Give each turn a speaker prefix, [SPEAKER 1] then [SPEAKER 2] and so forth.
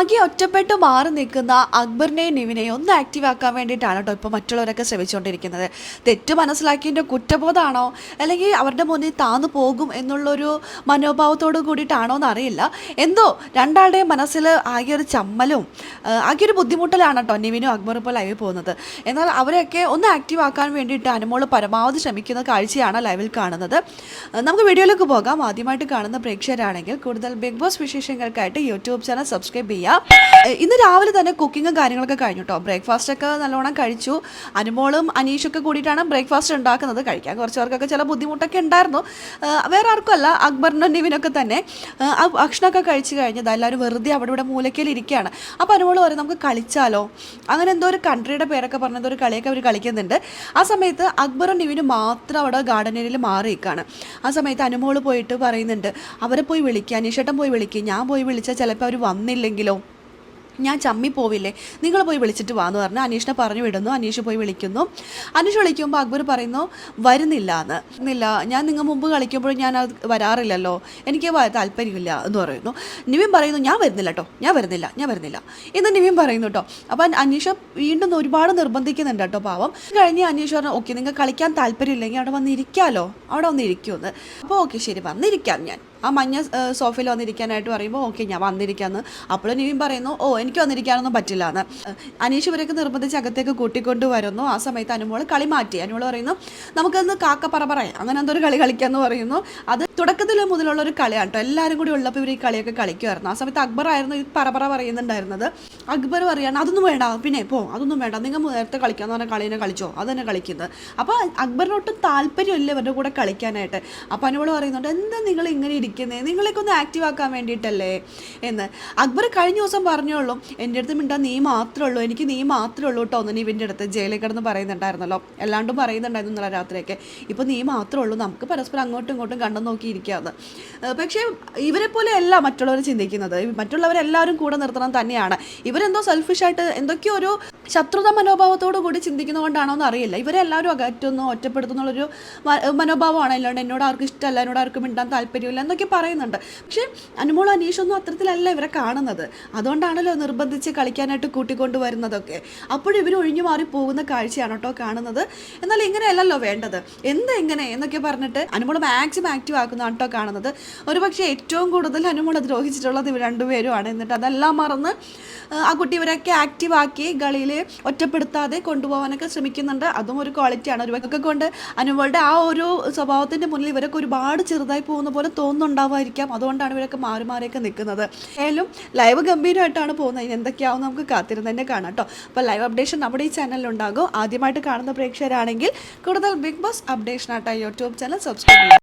[SPEAKER 1] ആകെ ഒറ്റപ്പെട്ട് മാറി നിൽക്കുന്ന അക്ബറിനെയും നിവിനെയും ഒന്ന് ആക്റ്റീവ് ആക്കാൻ വേണ്ടിയിട്ടാണ് കേട്ടോ ഇപ്പോൾ മറ്റുള്ളവരൊക്കെ ശ്രമിച്ചുകൊണ്ടിരിക്കുന്നത്. തെറ്റ് മനസ്സിലാക്കിയതിന്റെ കുറ്റബോധമാണോ? അല്ലെങ്കിൽ അവരുടെ മുന്നിൽ താന്നു പോകും എന്നുള്ളൊരു മനോഭാവത്തോട് കൂടിയിട്ടാണോ എന്നറിയില്ല. എന്തോ രണ്ടാളുടെയും മനസ്സിൽ ആകെ ഒരു ചമ്മലും ആകെ ഒരു ബുദ്ധിമുട്ടലാണ് കേട്ടോ നിവിനും അക്ബറും ഇപ്പോൾ ലൈവിൽ പോകുന്നത്. എന്നാൽ അവരെയൊക്കെ ഒന്ന് ആക്റ്റീവ് ആക്കാൻ വേണ്ടിയിട്ട് അനുമോൾ പരമാവധി ശ്രമിക്കുന്ന കാഴ്ചയാണ് ലൈവിൽ കാണുന്നത്. നമുക്ക് വീഡിയോയിലേക്ക് പോകാം. ആദ്യമായിട്ട് കാണുന്ന പ്രേക്ഷകരാണെങ്കിൽ കൂടുതൽ ബിഗ് ബോസ് വിശേഷങ്ങൾക്കായിട്ട് യൂട്യൂബ് ചാനൽ സബ്സ്ക്രൈബ് ചെയ്യുക. ഇന്ന് രാവിലെ തന്നെ കുക്കിങ്ങും കാര്യങ്ങളൊക്കെ കഴിഞ്ഞു കേട്ടോ ബ്രേക്ക്ഫാസ്റ്റ് ഒക്കെ നല്ലോണം കഴിച്ചു. അനുമോളും അനീഷൊക്കെ കൂടിയിട്ടാണ് ബ്രേക്ക്ഫാസ്റ്റ് ഉണ്ടാക്കുന്നത് കഴിക്കാൻ. കുറച്ച് പേർക്കൊക്കെ ചില ബുദ്ധിമുട്ടൊക്കെ ഉണ്ടായിരുന്നു. വേറെ ആർക്കുമല്ല അക്ബറിനും നിവിനൊക്കെ തന്നെ. ആ, ഭക്ഷണമൊക്കെ കഴിച്ചു കഴിഞ്ഞത് എല്ലാവരും വെറുതെ അവിടെ ഇവിടെ മൂലക്കയിൽ ഇരിക്കുകയാണ്. അപ്പോൾ അനുമോൾ പറയും നമുക്ക് കളിച്ചാലോ? അങ്ങനെ എന്തോ ഒരു കൺട്രിയുടെ പേരൊക്കെ പറഞ്ഞ എന്തോ ഒരു കളിയൊക്കെ അവർ കളിക്കുന്നുണ്ട്. ആ സമയത്ത് അക്ബറും നിവിനും മാത്രം അവിടെ ഗാർഡൻ ഏരിയയിൽ മാറി നിൽക്കുകയാണ്. ആ സമയത്ത് അനുമോൾ പോയിട്ട് പറയുന്നുണ്ട് അവരെ പോയി വിളിക്കുക അനീഷേട്ടൻ പോയി വിളിക്കുക ഞാൻ പോയി വിളിച്ചാൽ ചിലപ്പോൾ അവർ വന്നില്ലെങ്കിലോ? ഞാൻ ചമ്മി പോവില്ലേ? നിങ്ങൾ പോയി വിളിച്ചിട്ട് വാന്ന് പറഞ്ഞ്. അനീഷിനെ പറഞ്ഞു വിടുന്നു. അനീഷ് പോയി വിളിക്കുന്നു. അനീഷ് വിളിക്കുമ്പോൾ അക്ബർ പറയുന്നു വരുന്നില്ല എന്ന്. ഇല്ല ഞാൻ നിങ്ങൾ മുമ്പ് കളിക്കുമ്പോൾ ഞാൻ അത് വരാറില്ലല്ലോ. എനിക്ക് വ- താല്പര്യമില്ല എന്ന് പറയുന്നു. നിവിൻ പറയുന്നു ഞാൻ വരുന്നില്ല കേട്ടോ ഞാൻ വരുന്നില്ല. ഞാൻ വരുന്നില്ല. എന്ന് നിവിൻ പറയുന്നു കേട്ടോ അപ്പം അനീഷ വീണ്ടും ഒരുപാട് നിർബന്ധിക്കുന്നുണ്ട് കേട്ടോ പാവം. കഴിഞ്ഞ് അനീഷ് പറഞ്ഞു ഓക്കെ നിങ്ങൾ കളിക്കാൻ താല്പര്യമില്ലെങ്കിൽ അവിടെ വന്നിരിക്കാമല്ലോ അവിടെ വന്നിരിക്കുമെന്ന് അപ്പോൾ ഓക്കെ ശരി വന്നിരിക്കാം ഞാൻ. ആ മഞ്ഞ സോഫയിൽ വന്നിരിക്കാനായിട്ട് പറയുമ്പോൾ ഓക്കെ ഞാൻ വന്നിരിക്കാമെന്ന് അപ്പോൾ നീയും പറയുന്നു ഓ എനിക്ക് വന്നിരിക്കാനൊന്നും പറ്റില്ല എന്ന് അനീഷ് ഇവരൊക്കെ നിർബന്ധിച്ച് അകത്തേക്ക് കൂട്ടിക്കൊണ്ട് വരുന്നു. ആ സമയത്ത് അനുമോൾ കളി മാറ്റി. അനുമോൾ പറയുന്നു നമുക്കൊന്ന് കാക്ക പറ പറയാം. അങ്ങനെ എന്തോ ഒരു കളി കളിക്കാമെന്ന് പറയുന്നു. അത് തുടക്കത്തിൽ മുതലുള്ള ഒരു കളിയാണ് കേട്ടോ. എല്ലാവരും കൂടി ഉള്ളപ്പോൾ ഇവർ ഈ കളിയൊക്കെ കളിക്കുമായിരുന്നു. ആ സമയത്ത് അക്ബർ ആയിരുന്നു ഈ പറ പറയുന്നുണ്ടായിരുന്നത്. അക്ബർ പറയാണ് അതൊന്നും വേണ്ട പിന്നെ പോ അതൊന്നും വേണ്ട നിങ്ങൾ നേരത്തെ കളിക്കാന്ന് പറഞ്ഞ കളീനെ കളിച്ചോ അത് തന്നെ കളിക്കുന്നത്. അപ്പോൾ അക്ബറിനൊട്ടും താല്പര്യമില്ല ഇവരുടെ കൂടെ കളിക്കാനായിട്ട്. അപ്പോൾ അനുമോൾ പറയുന്നുണ്ട് എന്താ നിങ്ങൾ ഇങ്ങനെ ഇരിക്കുന്നത് നിങ്ങളെയൊക്കെ ഒന്ന് ആക്റ്റീവ് ആക്കാൻ വേണ്ടിയിട്ടല്ലേ? എന്ന്. അക്ബർ കഴിഞ്ഞ ദിവസം പറഞ്ഞോളൂ എന്റെ അടുത്ത് മിണ്ടാ നീ മാത്രമേ ഉള്ളൂ എനിക്ക് നീ മാത്രമേ ഉള്ളൂ കേട്ടോ ഒന്ന് ഇവന്റെ അടുത്ത് ജയിലിൽ കിടന്ന് പറയുന്നുണ്ടായിരുന്നല്ലോ. എല്ലാണ്ടും പറയുന്നുണ്ടായിരുന്നു ഇന്നലെ രാത്രിയൊക്കെ. ഇപ്പോൾ നീ മാത്രമേ ഉള്ളൂ നമുക്ക് പരസ്പരം അങ്ങോട്ടും ഇങ്ങോട്ടും കണ്ടു നോക്കി ഇരിക്കാമെന്ന് പക്ഷേ ഇവരെ അല്ല മറ്റുള്ളവർ ചിന്തിക്കുന്നത്. മറ്റുള്ളവരെല്ലാവരും കൂടെ നിർത്തണം തന്നെയാണ്. ഇവരെന്തോ സെൽഫിഷായിട്ട് എന്തൊക്കെയോ ഒരു ശത്രുത മനോഭാവത്തോടു കൂടി ചിന്തിക്കുന്നതുകൊണ്ടാണോ എന്ന് അറിയില്ല. ഇവരെ എല്ലാവരും അകറ്റുന്നു ഒറ്റപ്പെടുത്തുന്നുള്ളൊരു മനോഭാവമാണ്. അല്ലാണ്ട് എന്നോട് ആർക്കും ഇഷ്ടമല്ല എന്നോട് ആർക്കും മിണ്ടാൻ താല്പര്യമില്ല എന്നൊക്കെ പറയുന്നുണ്ട്. പക്ഷേ അനുമോൾ അനീഷൊന്നും അത്തരത്തിലല്ല ഇവരെ കാണുന്നത്. അതുകൊണ്ടാണല്ലോ നിർബന്ധിച്ച് കളിക്കാനായിട്ട് കൂട്ടിക്കൊണ്ടുവരുന്നതൊക്കെ. ഇവർ ഒഴിഞ്ഞു മാറി പോകുന്ന കാഴ്ചയാണ് കേട്ടോ കാണുന്നത്. എന്നാൽ ഇങ്ങനെയല്ലല്ലോ വേണ്ടത്. എന്താ ഇങ്ങനെ എന്നൊക്കെ പറഞ്ഞിട്ട് അനുമോൾ മാക്സിമം ആക്റ്റീവ് ആക്കുന്നതാണ് കേട്ടോ കാണുന്നത്. ഒരുപക്ഷെ ഏറ്റവും കൂടുതൽ അനുമോളെ ദ്രോഹിച്ചിട്ടുള്ളത് ഇവർ രണ്ടുപേരുമാണ്. എന്നിട്ട് അതെല്ലാം മറന്ന് ആ, കുട്ടി ഇവരൊക്കെ ആക്റ്റീവ് ആക്കി കളിയിൽ ഒറ്റപ്പെടുത്താതെ കൊണ്ടുപോകാനൊക്കെ ശ്രമിക്കുന്നുണ്ട്. അതും ഒരു ക്വാളിറ്റിയാണ്. ഒരു ഒക്കെ കൊണ്ട് അനുവളുടെ ആ ഒരു സ്വഭാവത്തിന്റെ മുന്നിൽ ഇവരൊക്കെ ഒരുപാട് ചെറുതായി പോകുന്ന പോലെ തോന്നുന്നുണ്ടാവുമായിരിക്കാം അതുകൊണ്ടാണ് ഇവരൊക്കെ മാറി മാറിയൊക്കെ നിൽക്കുന്നത്. ഏതായാലും ലൈവ് ഗംഭീരമായിട്ടാണ് പോകുന്നത്. ഇനി എന്തൊക്കെയാവും നമുക്ക് കാത്തിരുന്ന് തന്നെ കാണാം കേട്ടോ. അപ്പോൾ ലൈവ് അപ്ഡേഷൻ നമ്മുടെ ഈ ചാനലിലുണ്ടാകും ആദ്യമായിട്ട് കാണുന്ന പ്രേക്ഷകരാണെങ്കിൽ കൂടുതൽ ബിഗ് ബോസ് അപ്ഡേഷനായിട്ട് യൂട്യൂബ് ചാനൽ സബ്സ്ക്രൈബ് ചെയ്യുക